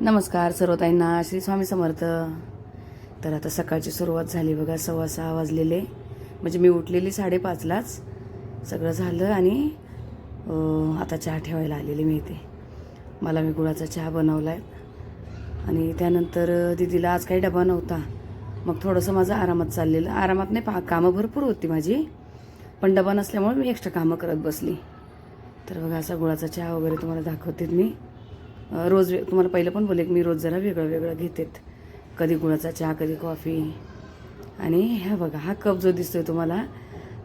नमस्कार सर्व ताईंना श्री स्वामी समर्थ. तर आता सकाळची सुरुवात झाली बघा सव्वा सहा वाजलेले. म्हणजे मी उठलेली साडेपाचलाच. सगळं झालं आणि आता चहा ठेवायला आलेली मी इथे. मला मी गुळाचा चहा बनवला आहे आणि त्यानंतर दिदीला दीदीला आज काही डबा नव्हता. मग थोडंसं माझं आरामात चाललेलं. आरामात नाही पा कामं भरपूर होती माझी. पण डबा नसल्यामुळे मी एक्स्ट्रा कामं करत बसली. तर बघा असा गुळाचा चहा वगैरे तुम्हाला दाखवते मी. रोज वे- तुम्हाला पहिलं पण बोले की मी रोज जरा वेगळं वेगळं घेतेत. कधी गुळाचा चहा कधी कॉफी. आणि ह्या बघा हा कप जो दिसतोय तुम्हाला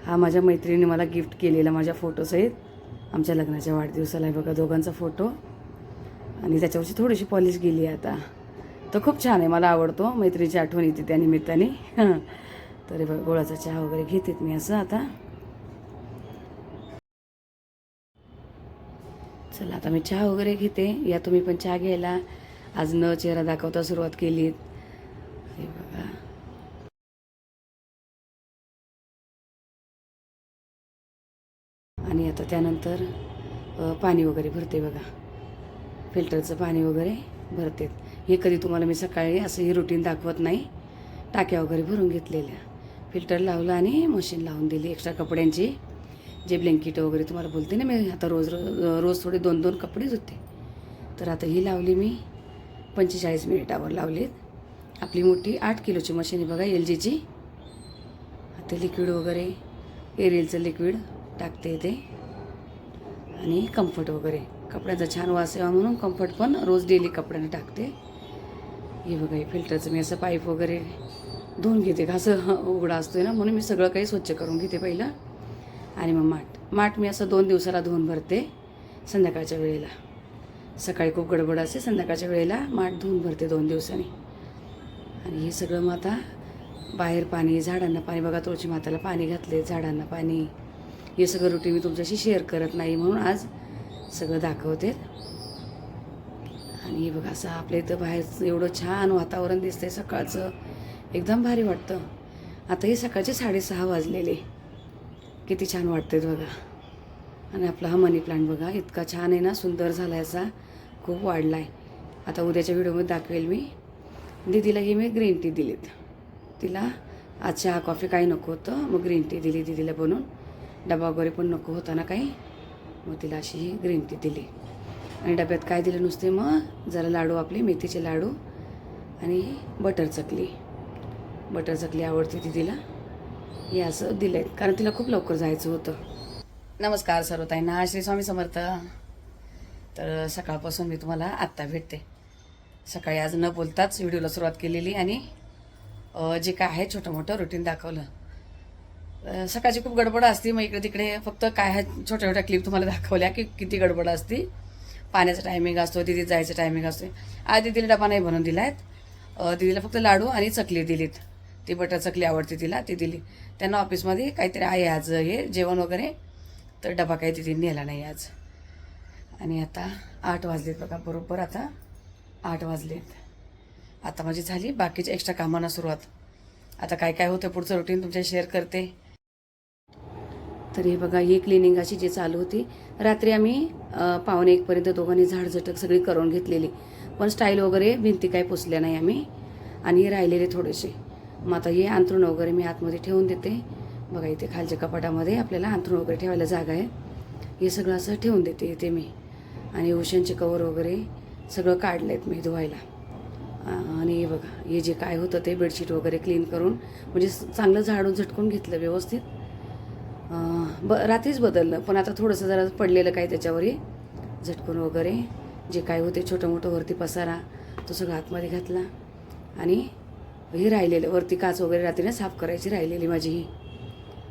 हा माझ्या मैत्रिणीने मला गिफ्ट केलेला माझ्या फोटोसहित आमच्या लग्नाच्या वाढदिवसाला आहे बघा दोघांचा फोटो. आणि त्याच्यावरची थोडीशी पॉलिश गेली आहे आता. तो खूप छान आहे मला आवडतो. मैत्रिणीची आठवण येते त्या निमित्ताने. तर बघा गुळाचा चहा वगैरे घेतेत मी असं आता. चला आता मी चहा वगैरे घेते. या तुम्ही पण चहा घ्यायला. आज न चेहरा दाखवता सुरुवात केली. हे बघा. आणि आता त्यानंतर पाणी वगैरे भरते बघा. फिल्टरचं पाणी वगैरे भरते. हे कधी तुम्हाला मी सकाळी असं हे रुटीन दाखवत नाही. टाक्या वगैरे भरून घेतलेल्या. फिल्टर लावलं आणि मशीन लावून दिली. एक्स्ट्रा कपड्यांची. जे ब्लँकेट वगैरे तुम्हाला बोलते ना मी आता रोज रोज रोज थोडे दोन दोन कपडे धुते. तर आता ही लावली मी पंचेचाळीस मिनिटावर लावलीत. आपली मोठी आठ किलोची मशीन आहे बघा एल जीची आता लिक्विड वगैरे एरियलचं लिक्विड टाकते ते. आणि कम्फर्ट वगैरे. कपड्याचा छान वास यावा म्हणून कम्फर्ट पण रोज डेली कपड्याने टाकते. हे बघा हे फिल्टरचं मी असं पाईप वगैरे धुवून घेते. घास उघडा असतोय ना म्हणून मी सगळं काही स्वच्छ करून घेते पहिलं. आणि मग माठ. माठ मी असं दोन दिवसाला धुवून भरते संध्याकाळच्या वेळेला. सकाळी खूप गडबड असते संध्याकाळच्या वेळेला माठ धुवून भरते दोन दिवसांनी. आणि हे सगळं मग आता बाहेर पाणी झाडांना पाणी. बघा तुळशी माताला पाणी घातले झाडांना पाणी. हे सगळं रुटीन मी तुमच्याशी शेअर करत नाही म्हणून आज सगळं दाखवते. आणि बघा असं आपल्या इथं बाहेर एवढं छान वातावरण दिसतंय सकाळचं. एकदम भारी वाटतं. आता हे सकाळचे साडेसहा वाजलेले. किती छान वाटते बघा. आणि आपला हा मनी प्लांट बघा इतका छान आहे ना सुंदर झाला याचा खूप वाढला आहे आता उद्याच्या व्हिडिओमध्ये दाखवेल मी. दीदीला ही मी ग्रीन टी दिलीत. तिला आज चहा कॉफी काही नको होतं मग ग्रीन टी दिली दीदीला बनवून. डबा वगैरे पण नको होता ना काही. मग तिला अशी ही ग्रीन टी दिली. आणि डब्यात काय दिलं नुसते मग जरा लाडू आपले मेथीचे लाडू आणि बटर चकली. बटर चकली आवडते दीदीला. हे असं दिलं आहे कारण तिला खूप लवकर जायचं होतं. नमस्कार सर्व ताईंना श्री स्वामी समर्थ. तर सकाळपासून मी तुम्हाला आत्ता भेटते. सकाळी आज न बोलताच व्हिडिओला सुरुवात केलेली आणि जे काय आहे छोटं मोठं रुटीन दाखवलं. सकाळची खूप गडबड असते. मग इकडे तिकडे फक्त काय आहे छोट्या छोट्या क्लिप तुम्हाला दाखवल्या की किती गडबड असते. पाण्याचा टायमिंग असतो दिदी जायचं टायमिंग असतो आज दिदीला डबा नाही बनवून दिला आहेत दिदीला फक्त लाडू आणि चकली दिलीत. ती बटर चकली आवडते तिला ती दिली. त्यांना ऑफिसमध्ये काहीतरी आहे आज हे जेवण वगैरे तर डबा काही तिथे नेला नाही आज. आणि आता आठ वाजलेत बघा बरोबर आता आठ वाजलेत. आता माझी झाली बाकीच्या एक्स्ट्रा कामांना सुरुवात. आता काय काय होतं पुढचं रुटीन तुमच्या शेअर करते. तर हे बघा ही क्लिनिंग अशी जी चालू होती. रात्री आम्ही पावणे एकपर्यंत दोघांनी झाडझटक सगळी करून घेतलेली. पण स्टाईल वगैरे भिंती काही पुसल्या नाही आम्ही. आणि राहिलेले थोडेसे. मग आता हे अंथरूण वगैरे मी आतमध्ये ठेवून देते. बघा इथे खालच्या कपाटामध्ये आपल्याला अंथरूण वगैरे ठेवायला जागा आहे. हे सगळं असं ठेवून देते इथे मी. आणि उशांचे कवर वगैरे सगळं काढलं आहेत मी धुवायला. आणि हे बघा हे जे काय होतं ते बेडशीट वगैरे क्लीन करून म्हणजे चांगलं झाडून झटकून घेतलं व्यवस्थित. ब रात्रीच बदललं पण आता थोडंसं जरा पडलेलं काय त्याच्यावरही. झटकून वगैरे जे काय होते छोटं मोठं वरती पसारा तो सगळं आतमध्ये घातला. आणि हे राहिलेलं वरती काच वगैरे रात्रीने साफ करायची राहिलेली माझी ही.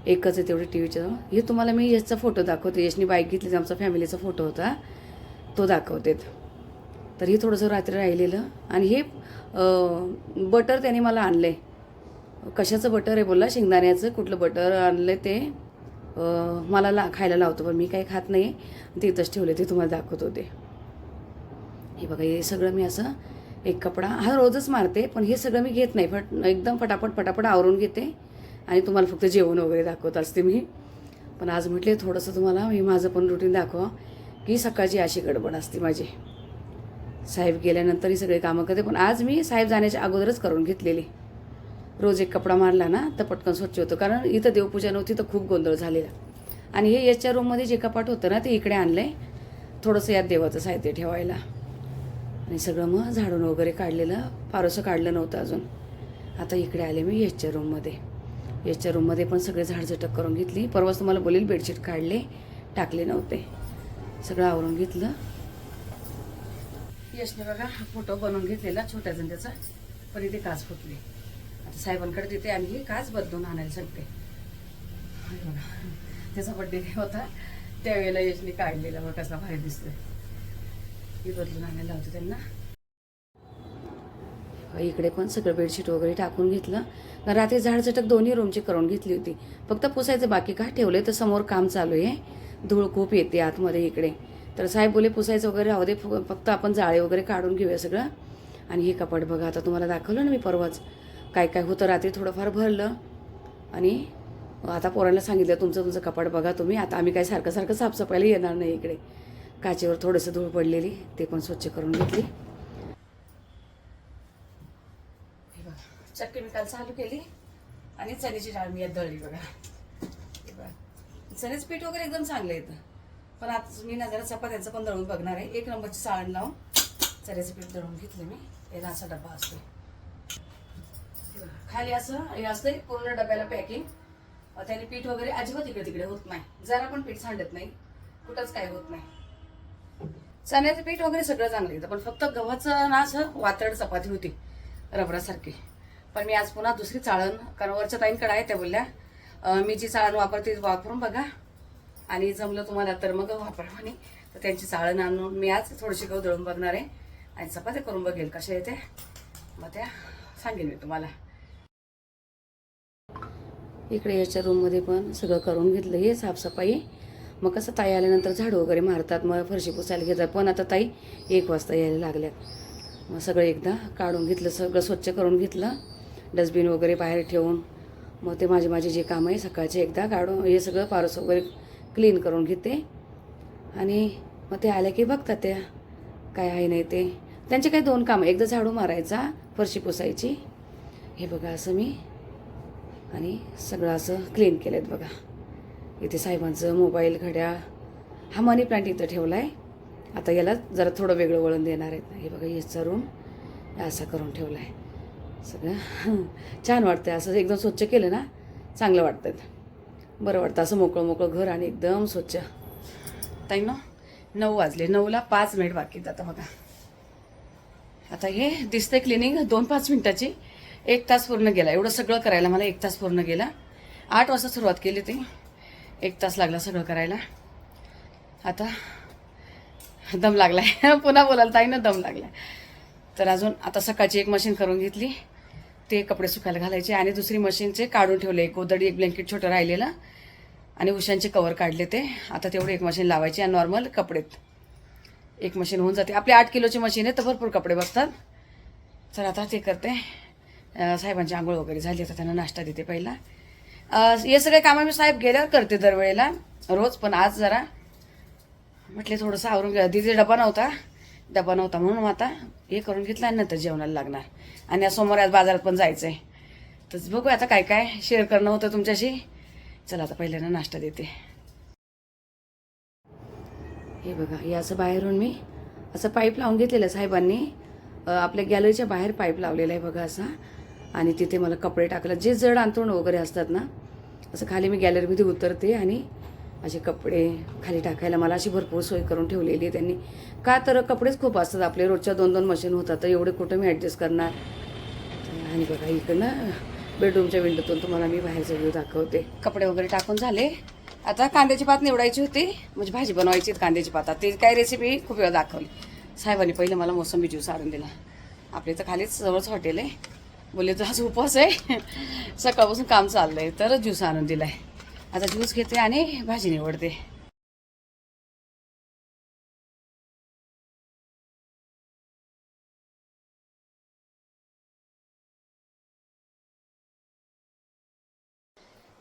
एकच आहे तेवढी टी व्हीच्या हे तुम्हाला मी यशचा फोटो दाखवते. यशनी बाईक घेतली आमचा फॅमिलीचा फोटो होता. तो दाखवतेत. तर हे थोडंसं रात्री राहिलेलं. आणि हे बटर त्याने मला आणलं आहे कशाचं बटर आहे बोलला? शेंगदाण्याचं. कुठलं बटर आणलं ते? मला ला खायला लावतो पण मी काही खात नाही ते इथंच ठेवले ते तुम्हाला दाखवत होते हे बघा हे सगळं मी असं एक कपडा. हा रोजच मारते पण हे सगळं मी घेत नाही. फट एकदम फटाफट फटाफट आवरून घेते आणि तुम्हाला फक्त जेवण वगैरे दाखवत असते मी. पण आज म्हटले थोडंसं तुम्हाला मी माझं पण रुटीन दाखवा की सकाळची अशी गडबड असते माझी. साहेब गेल्यानंतर ही सगळी कामं करते पण आज मी साहेब जाण्याच्या अगोदरच करून घेतलेली. रोज एक कपडा मारला ना तर पटकन स्वच्छ होतं कारण इथं देवपूजा नव्हती तर खूप गोंधळ झालेला. आणि हे याच्या रूममध्ये जे कपाट होतं ना ते इकडे आणलं आहे थोडंसं यात देवाचं साहित्य ठेवायला. आणि सगळं मग झाडून वगैरे काढलेलं फारसं काढलं नव्हतं अजून. आता इकडे आले मी यशच्या रूममध्ये याच्या रूममध्ये पण सगळे झाडझटक करून घेतली. परवाच तुम्हाला बोलेल बेडशीट काढले टाकले नव्हते. सगळं आवरून घेतलं. यशने बघा हा फोटो बनवून घेतलेला छोट्या त्याचा पण इथे काच फुटली. आता साहेबांकडे तिथे आणखी काच बदलून आणायला सांगते. त्याचा बड्डे होता. त्यावेळेला यशने काढलेला बघा कसा भारी दिसतोय. मी बदलून आणायला लावते त्यांना. इकडे पण सगळं बेडशीट वगैरे टाकून घेतलं. रात्री रात्री झाडझटक दोन्ही रूमची करून घेतली होती. फक्त पुसायचं बाकी का? ठेवले तर समोर काम चालू आहे. धूळ खूप येते आतमध्ये इकडे. तर साहेब बोले पुसायचं वगैरे राहू दे. फ- फक्त आपण जाळे वगैरे काढून घेऊया सगळं. आणि हे कपाट बघा आता तुम्हाला दाखवलं ना मी परवाच. काय काय होतं? रात्री थोडंफार भरलं. आणि आता पोरांना सांगितलं तुमचं तुमचं कपाट बघा तुम्ही. आता आम्ही काय सारखं सारखं साफसफाईला येणार नाही इकडे. काचेवर थोडंसं धूळ पडलेली ते पण स्वच्छ करून घेतली. चक्की मी काल चालू केली आणि चण्याची डाळ मी यात दळली बघा. हे चण्याचं पीठ वगैरे एकदम चांगलं येतं पण आता मी ना जरा चपात्याचं पण दळून बघणार आहे. एक नंबरची साळण लावून चण्याचं पीठ दळून घेतलं मी. याला असा डबा असतो खाली असं हे असतंय पूर्ण डब्याला पॅकिंग. त्याने पीठ वगैरे अजिबात इकडे तिकडे होत नाही. जरा पण पीठ सांडत नाही. कुठंच काय होत नाही. चण्याचं पीठ वगैरे सगळं चांगलं येतं पण फक्त गव्हाचं ना असं वातड चपाती होती रबरासारखी. पण मी आज पुन्हा दुसरी चाळण कारण वरच्या ताईंकडे आहे त्या बोलल्या मी जी चाळण वापरते वापरून बघा. आणि जमलं तुम्हाला तर मग वापरा म्हणे. तर त्यांची चाळण आणून मी आज थोडीशी गहू दळून बघणार आहे. आणि चपात्या करून बघेल कशा येते मग त्या सांगेन मी तुम्हाला. इकडे याच्या रूममध्ये पण सगळं करून घेतलं हे साफसफाई. मग कसं ताई आल्यानंतर झाडू वगैरे मारतात मग फरशी पुसायला घेतात. पण आता ताई एक वाजता यायला लागल्यात. मग सगळं एकदा काढून घेतलं सगळं स्वच्छ करून घेतलं डस्टबिन वगैरे बाहेर ठेवून. मग ते माझे माझे जे काम आहे सकाळचे एकदा काढून हे सगळं पारस वगैरे क्लीन करून घेते. आणि मग ते आल्या की बघतात त्या काय आहे नाही ते. त्यांचे काही दोन कामं एकदा झाडू मारायचा फरशी पुसायची. हे बघा असं मी आणि सगळं असं क्लीन केलं आहेत बघा. इथे साहेबांचं मोबाईल घड्या हा मनी प्लांट इथं ठेवला आहे आता याला जरा थोडं वेगळं वळण देणार आहेत. हे बघा याचा रूम असा करून ठेवला आहे सगळं छान वाटतं असं एकदम स्वच्छ केलं ना चांगलं वाटतं बरं वाटतं. असं मोकळं मोकळं घर आणि एकदम स्वच्छ. ताई ना नऊ वाजले. नऊला पाच मिनिट बाकी आता बघा. आता हे दिसतंय क्लिनिंग दोन पाच मिनिटाची. एक तास पूर्ण गेला. एवढं सगळं करायला मला एक तास पूर्ण गेला. आठ वाजता सुरुवात केली ती. एक तास लागला सगळं करायला. आता दम लागलाय. पुन्हा बोलायला ताई ना दम लागलाय. तर अजून आता सकाळची एक मशीन करून घेतली. ते कपडे सुकायला घालायचे आणि दुसरी मशीनचे काढून ठेवले. एक गोदडी एक ब्लँकेट छोटं राहिलेलं. आणि उशांचे कवर काढले ते. आता तेवढे एक मशीन लावायची आणि नॉर्मल कपडेत. एक मशीन होऊन जाते. आपली आठ किलोची मशीन आहे तर भरपूर कपडे बसतात तर आता ते करते. साहेबांची आंघोळ वगैरे झाली. आता त्यांना नाश्ता देते पहिला. हे सगळे कामं मी साहेब गेल्यावर करते दरवेळेला रोज पण आज जरा. म्हटले थोडंसं आवरून घ्या. तिथे डबा नव्हता. डबा नव्हता म्हणून मग आता हे करून घेतलं आणि नंतर जेवणाला लागणार. आणि आज सोमवार आज बाजारात पण जायचं आहे तर बघू आता काय काय शेअर करणं होतं तुमच्याशी. चला आता पहिल्यांदा नाश्ता देते. हे बघा हे असं बाहेरून मी असं पाईप लावून घेतलेलं साहेबांनी. आपल्या गॅलरीच्या बाहेर पाईप लावलेला आहे बघा असा. आणि तिथे मला कपडे टाकलं. जे जड अंतरुण वगैरे असतात ना असं खाली मी गॅलरीमध्ये उतरते आणि असे कपडे खाली टाकायला मला अशी भरपूर सोय करून ठेवलेली आहे त्यांनी. का तर कपडेच खूप असतात. आपले रोजच्या दोन दोन मशीन होतात. तर एवढे कुठं मी ॲडजस्ट करणार? आणि बघा इकडनं बेडरूमच्या विंडोतून तुम्हाला मी बाहेरचा व्ह्यू दाखवते. कपडे वगैरे टाकून झाले. आता कांद्याची पात निवडायची होती. म्हणजे भाजी बनवायची कांद्याची पात. ते काय रेसिपी खूप वेळा दाखवली. साहेबांनी पहिलं मला मोसंबी ज्यूस आणून दिला. आपल्या इथं खालीच जवळच हॉटेल आहे. बोलले तर आज उपवास आहे. सकाळपासून काम चाललं आहे तर ज्यूस आणून दिला आहे आता ज्यूस घेते आणि भाजी निवडते.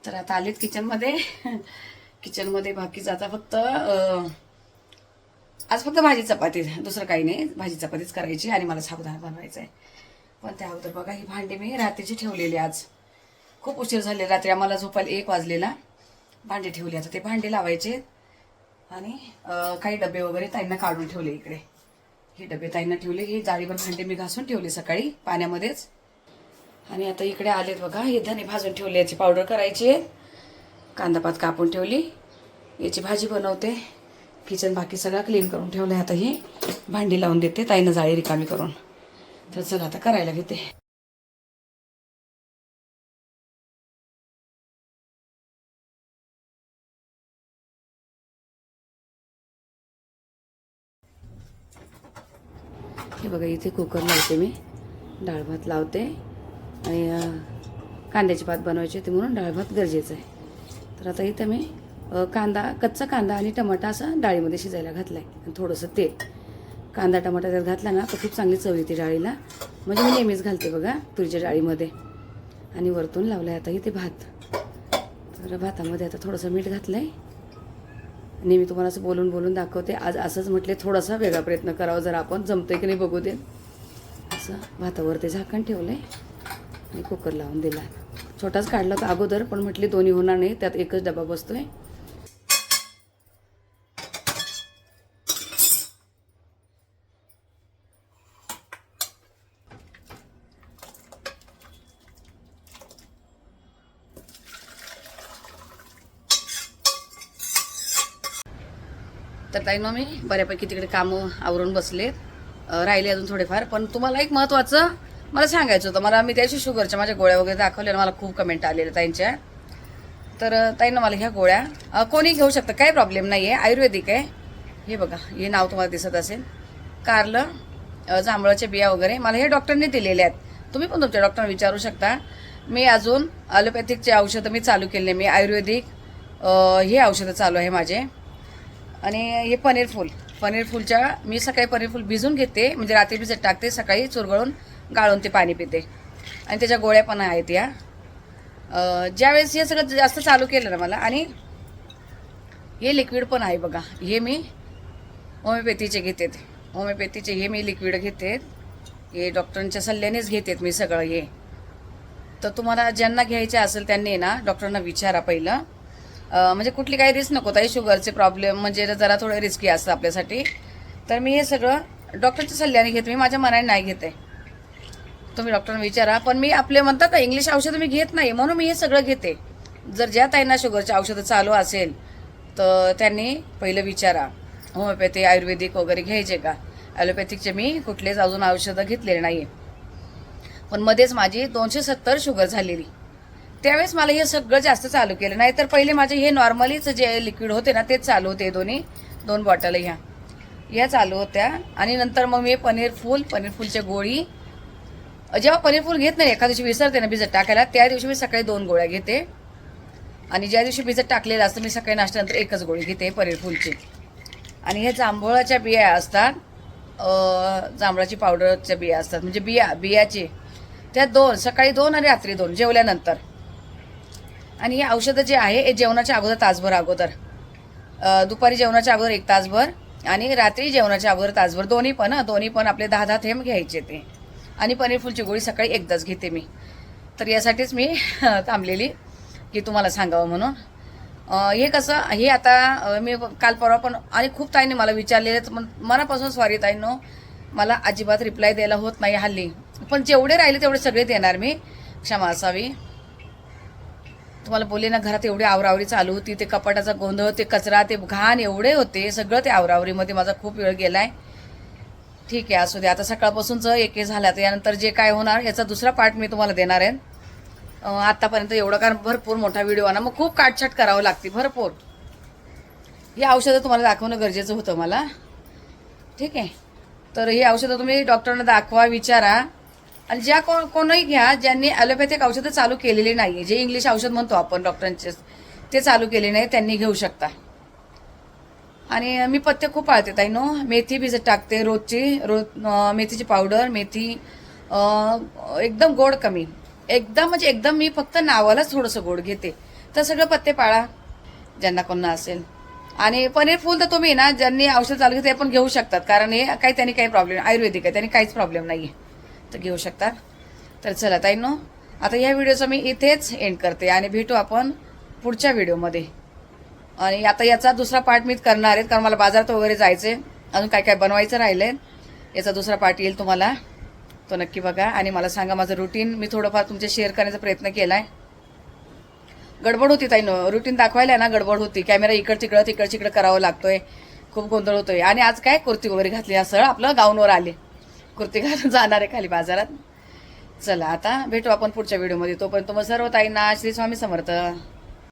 तर आता आलेत किचनमध्ये. किचनमध्ये बाकी आता फक्त अं, आज फक्त भाजी चपाती दुसरं काही नाही. भाजी चपातीच करायची आणि मला साबुदाणा बनवायचा आहे पण त्या अगोदर बघा ही भांडी मी रात्रीची ठेवलेली आज. खूप उशीर झाले रात्री आम्हाला झोपायला एक वाजलेला. भांडे ठेवली आता ते भांडे लावायचे. आणि काही डबे वगैरे ताईंना काढून ठेवले इकडे. हे डबे ताईंना ठेवले हे जाळीवर भांडे मी घासून ठेवले सकाळी पाण्यामध्येच. आणि आता इकडे आलेत बघा हे धने भाजून ठेवले याची पावडर करायची. आहे कांदापात कापून ठेवली. याची भाजी बनवते. किचन बाकी सगळं क्लीन करून ठेवलं आहे आता ही. भांडी लावून देते ताईनं जाळी रिकामी करून. तर चला आता करायला घेते. हे बघा इथे कुकर लावते मी. डाळ भात लावते. आणि कांद्याचे कांद्याची भात बनवायची होती म्हणून डाळ भात गरजेचं आहे. तर आता इथं मी कांदा कच्चा कांदा आणि टमाटा असा डाळीमध्ये शिजायला घातला आहे आणि थोडंसं तेल. कांदा टमाटा जर घातला ना तर खूप चांगली चव येते डाळीला. म्हणजे मी नेहमीच घालते बघा तुरीच्या डाळीमध्ये. आणि वरतून लावलं आहे आता इथे भात. तर भातामध्ये आता थोडंसं मीठ घातलं आहे नेहमी तुम्हाला असं बोलून बोलून दाखवते. आज असंच म्हटले थोडासा वेगळा प्रयत्न करावा जर आपण जमतंय की नाही बघू दे असं भातावर ते झाकण ठेवलं आहे आणि कुकर लावून दिला छोटाच काढला होता अगोदर पण म्हटली दोन्ही होणार नाही त्यात एकच डबा बसतो आहे आहे ना मी. बऱ्यापैकी तिकडे कामं आवरून बसले. राहिले अजून थोडेफार. पण तुम्हाला एक महत्वाचं मला सांगायचं होतं. मला मी त्याशी शुगरच्या माझ्या गोळ्या वगैरे दाखवल्या आणि मला खूप कमेंट आलेल्या ताईंच्या. तर ताईनं मला ह्या गोळ्या कोणी घेऊ शकतं? काही प्रॉब्लेम नाही आहे आयुर्वेदिक आहे. हे बघा हे नाव तुम्हाला दिसत असेल. कारलं जांभळाच्या बिया वगैरे. मला हे डॉक्टरने दिलेले आहेत. तुम्ही पण तुमच्या डॉक्टरना विचारू शकता. मी अजून ॲलोपॅथिकचे औषधं मी चालू केले मी आयुर्वेदिक हे औषधं चालू आहे माझे. आणि हे पनीर फूल. पनीर फूलच्या मी सकाळी पनीर फूल भिजून घेते. म्हणजे रात्री भिजत टाकते सकाळी चुरगळून गाळून ते पाणी पिते. आणि त्याच्या गोळ्या पण आहेत या. ज्यावेळेस हे सगळं जास्त चालू केलं ना मला आणि हे लिक्विड पण आहे बघा. हे मी होमिओपॅथीचे घेते होमिओपॅथीचे हे मी लिक्विड घेते हे डॉक्टरांच्या सल्ल्यानेच घेते मी सगळं हे. तर तुम्हाला ज्यांना घ्यायचे असेल त्यांनी ना डॉक्टरांना विचारा पहिलं. म्हणजे कुठली काही रिस्क नको. ताई शुगरचे प्रॉब्लेम म्हणजे जरा थोडं रिस्की असतं आपल्यासाठी. तर मी हे सगळं डॉक्टरच्या सल्ल्याने घेते. मी माझ्या मनाने नाही घेते. तुम्ही डॉक्टरांना विचारा. पण मी आपले म्हणतात ना इंग्लिश औषधं मी घेत नाही म्हणून मी हे सगळं घेते. जर ज्या ताईंना शुगरचे औषधं चालू असेल तर त्यांनी पहिलं विचारा. होमिओपॅथी आयुर्वेदिक वगैरे घ्यायचे का? ॲलोपॅथिकचे मी कुठलेच अजून औषधं घेतलेले नाही पण मध्येच माझी दोनशे सत्तर शुगर झालेली. त्यावेळेस मला हे सगळं जास्त चालू केलं. नाही तर पहिले माझे हे नॉर्मलीच जे लिक्विड होते ना तेच चालू होते दोन्ही. दोन बॉटल ह्या. ह्या चालू होत्या. आणि नंतर मग मी पनीर फूल पनीर फूलच्या गोळी. जेव्हा पनीर फूल घेत नाही एका दिवशी विसरते ना भिजत टाकायला त्या दिवशी मी सकाळी दोन गोळ्या घेते. आणि ज्या दिवशी भिजत टाकलेलं असतं मी सकाळी नाश्त्यानंतर एकच गोळी घेते पनीर फूलची. आणि हे जांभळाच्या बिया असतात. जांभळाची पावडरच्या बिया असतात. म्हणजे बिया बियाचे. त्या दोन सकाळी दोन आणि रात्री दोन जेवल्यानंतर. आणि हे औषधं जे आहे हे जेवणाच्या अगोदर तासभर अगोदर. दुपारी जेवणाच्या अगोदर एक तासभर आणि रात्री जेवणाच्या अगोदर तासभर. दोन्ही पण दोन्ही पण आपले दहा दहा थेंब घ्यायचे ते. आणि पनीर फुलची गोळी सकाळी एकदाच घेते मी. तर यासाठीच मी थांबलेली की तुम्हाला सांगावं म्हणून. हे कसं हे आता मी काल परवा पण आणि खूप ताईंनी मला विचारलेले तर मनापासून स्वारी ताईंनो मला अजिबात रिप्लाय द्यायला होत नाही हल्ली. पण जेवढे राहिले तेवढे सगळे देणार मी. क्षमा असावी. तुम्हाला बोलले ना घरात एवढी आवरावरी चालू होती ते कपाटाचा गोंधळ ते कचरा ते घाण एवढे होते सगळं ते आवरावरीमध्ये माझा खूप वेळ गेलाय. ठीक आहे असू दे. आता सकाळपासूनच एक एक झाला तर यानंतर जे काय होणार याचा दुसरा पार्ट मी तुम्हाला देणार आहे. आत्तापर्यंत आतापर्यंत एवढं कारण भरपूर मोठा व्हिडिओ आणा मग खूप काटछाट करावं लागते भरपूर. ही औषधं तुम्हाला दाखवणं गरजेचं होतं मला. ठीक आहे. तर ही औषधं तुम्ही डॉक्टरांना दाखवा विचारा. आणि ज्या कोण कोणही घ्या ज्यांनी ॲलोपॅथिक औषधं चालू केलेली नाही जे इंग्लिश औषध म्हणतो आपण डॉक्टरांचे ते चालू केले नाही त्यांनी घेऊ शकता. आणि मी पथ्य खूप पाळते ताई नो मेथी भिजत टाकते रोजची रोज मेथीची पावडर मेथी एकदम गोड कमी. एकदम म्हणजे एकदम मी फक्त नावालाच थोडंसं गोड घेते. तर सगळं पत्ते पाळा ज्यांना कोणा असेल. आणि पनीर फुल तर तुम्ही ना ज्यांनी औषध चालू घेते ते पण घेऊ शकतात. कारण हे काही त्यांनी काही प्रॉब्लेम आयुर्वेदिक आहे त्यांनी काहीच प्रॉब्लेम नाही आहे तर घेऊ शकतात तर चला ताईंनो आता या व्हिडिओचं मी इथेच एंड करते आणि भेटू आपण पुढच्या व्हिडिओमध्ये. आणि आता याचा दुसरा पार्ट मी करणार आहे कारण मला बाजारात वगैरे जायचे अजून काय काय बनवायचं राहिलंय याचा दुसरा पार्ट येईल तुम्हाला. तो नक्की बघा आणि मला सांगा माझं रुटीन मी थोडंफार तुमच्या शेअर करण्याचा प्रयत्न केला आहे गडबड होती ताईनो. रुटीन दाखवायला ना गडबड होती. कॅमेरा इकड तिकडं तिकड तिकडं करावं लागतोय. खूप गोंधळ होतोय. आणि आज काय? कुर्ती वगैरे घातली. असं आपलं गाऊनवर आले. कुर्ती घालून जाणार आहे खाली बाजारात. चला आता भेटू आपण पुढच्या व्हिडिओमध्ये. तोपर्यंत मग सर्व ताईंना श्री स्वामी समर्थ.